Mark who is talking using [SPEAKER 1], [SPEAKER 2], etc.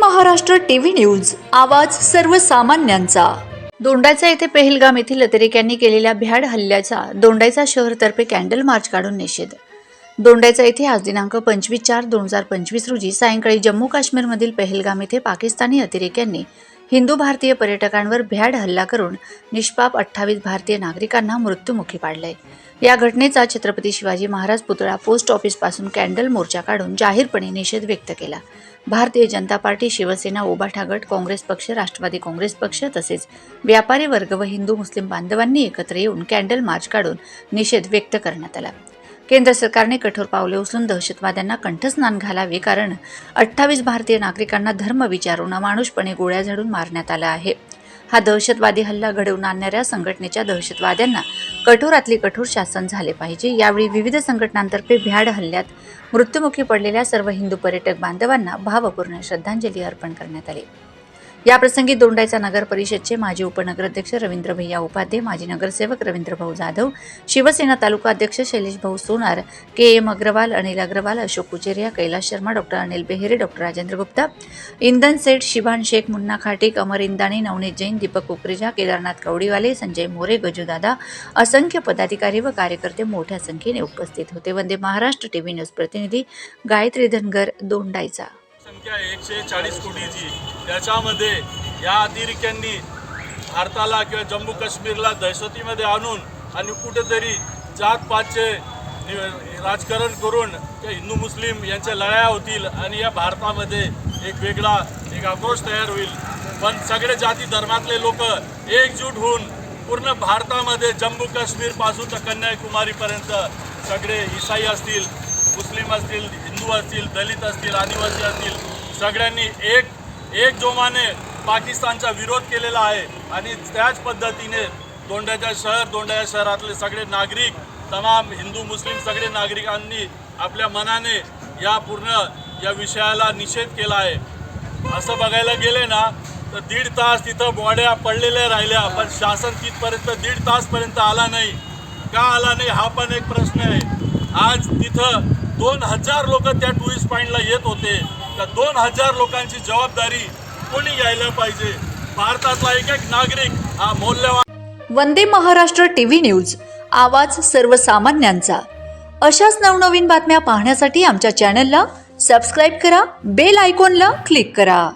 [SPEAKER 1] Maharashtra TV news आवाज सर्वसामान्यांचा. दोंडाचा येथे पेहलगाम येथील अतिरेक्यांनी केलेल्या भ्याड हल्ल्याचा दोंडाईचा शहरतर्फे कॅन्डल मार्च काढून निषेध. दोंडाईचा येथे आज दिनांक पंचवीस चार दोन हजार पंचवीस रोजी सायंकाळी जम्मू काश्मीरमधील पेहलगाम येथे पाकिस्तानी अतिरेक्यांनी हिंदू भारतीय पर्यटकांवर भ्याड हल्ला करून निष्पाप अठ्ठावीस भारतीय नागरिकांना मृत्युमुखी पाडलंय या घटनेचा छत्रपती शिवाजी महाराज पुतळा पोस्ट ऑफिसपासून कॅन्डल मोर्चा काढून जाहीरपणे निषेध व्यक्त केला. भारतीय जनता पार्टी शिवसेना उबाठा गट काँग्रेस पक्ष राष्ट्रवादी काँग्रेस पक्ष तसेच व्यापारी वर्ग व हिंदू मुस्लिम बांधवांनी एकत्र येऊन कॅन्डल मार्च काढून निषेध व्यक्त करण्यात आला. केंद्र सरकारने कठोर पावले उचलून दहशतवाद्यांना कंठस्नान घालावे कारण अठ्ठावीस भारतीय नागरिकांना धर्म विचारून अमानुषपणे गोळ्या झाडून मारण्यात आला आहे. हा दहशतवादी हल्ला घडवून आणणाऱ्या संघटनेच्या दहशतवाद्यांना कठोरातली कठोर शासन झाले पाहिजे. यावेळी विविध संघटनांतर्फे भ्याड हल्ल्यात मृत्युमुखी पडलेल्या सर्व हिंदू पर्यटक बांधवांना भावपूर्ण श्रद्धांजली अर्पण करण्यात आली. याप्रसंगी दोंडायचा नगर परिषदचे माजी उपनगराध्यक्ष रवींद्र भैया उपाध्ये माजी नगरसेवक रवींद्र भाऊ जाधव शिवसेना तालुका अध्यक्ष Shailesh Bhau Sonar K M Agrawal Anil Agrawal Ashok Kucheriya Kailas Sharma doctor Anil Behere doctor Rajendra Gupta इंधन सेठ शिभान शेख मुन्ना खाटीक अमर इंदाणे नवनीत जैन दीपक कुकरेजा केदारनाथ कवडीवाले संजय मोरे गजूदादा असंख्य पदाधिकारी व कार्यकर्ते मोठ्या संख्येने उपस्थित होते. वंदे महाराष्ट्र टीव्ही न्यूज प्रतिनिधी गायत्री धनगर दोंडायचा
[SPEAKER 2] संख्या एकशे चाळीस कोटीची. त्याच्यामध्ये या अतिरेक्यांनी भारताला किंवा जम्मू काश्मीरला दहशतीमध्ये आणून आणि कुठेतरी जातपातचे राजकारण करून त्या हिंदू मुस्लिम यांच्या लढाया होतील आणि या भारतामध्ये एक वेगळा एक आक्रोश तयार होईल. पण सगळे जाती धर्मातले लोक एकजूट होऊन पूर्ण भारतामध्ये जम्मू काश्मीरपासून तर कन्याकुमारीपर्यंत सगळे ईसाई असतील मुस्लिम असतील हिंदू असतील दलित असतील आदिवासी असतील सगळ्यांनी एक एक जोमाने पाकिस्तानचा विरोध केलेला आहे. आणि त्याच पद्धतीने दोंड्याच्या शहर दोंड्याच्या शहरातले सगळे नागरिक तमाम हिंदू मुस्लिम सगळे नागरिकांनी आपल्या मनाने या पूर्ण या विषयाला निषेध केला आहे. असं बघायला गेले ना तर दीड तास तिथं बॉड्या पडलेल्या राहिल्या पण शासन तिथपर्यंत दीड तासपर्यंत आला नाही. का आला नाही हा पण एक प्रश्न आहे. आज तिथं दोन हजार लोक त्या टुरिस्ट पॉईंटला येत होते. तर दोन हजार लोकांची जबाबदारी कोणी घ्यायला पाहिजे? भारतातला एक एक नागरिक हा मौल्यवान
[SPEAKER 1] वंदे महाराष्ट्र टीव्ही न्यूज आवाज सर्वसामान्यांचा. अशाच नवनवीन बातम्या पाहण्यासाठी आमच्या चॅनलला सबस्क्राईब करा बेल आयकॉनला क्लिक करा.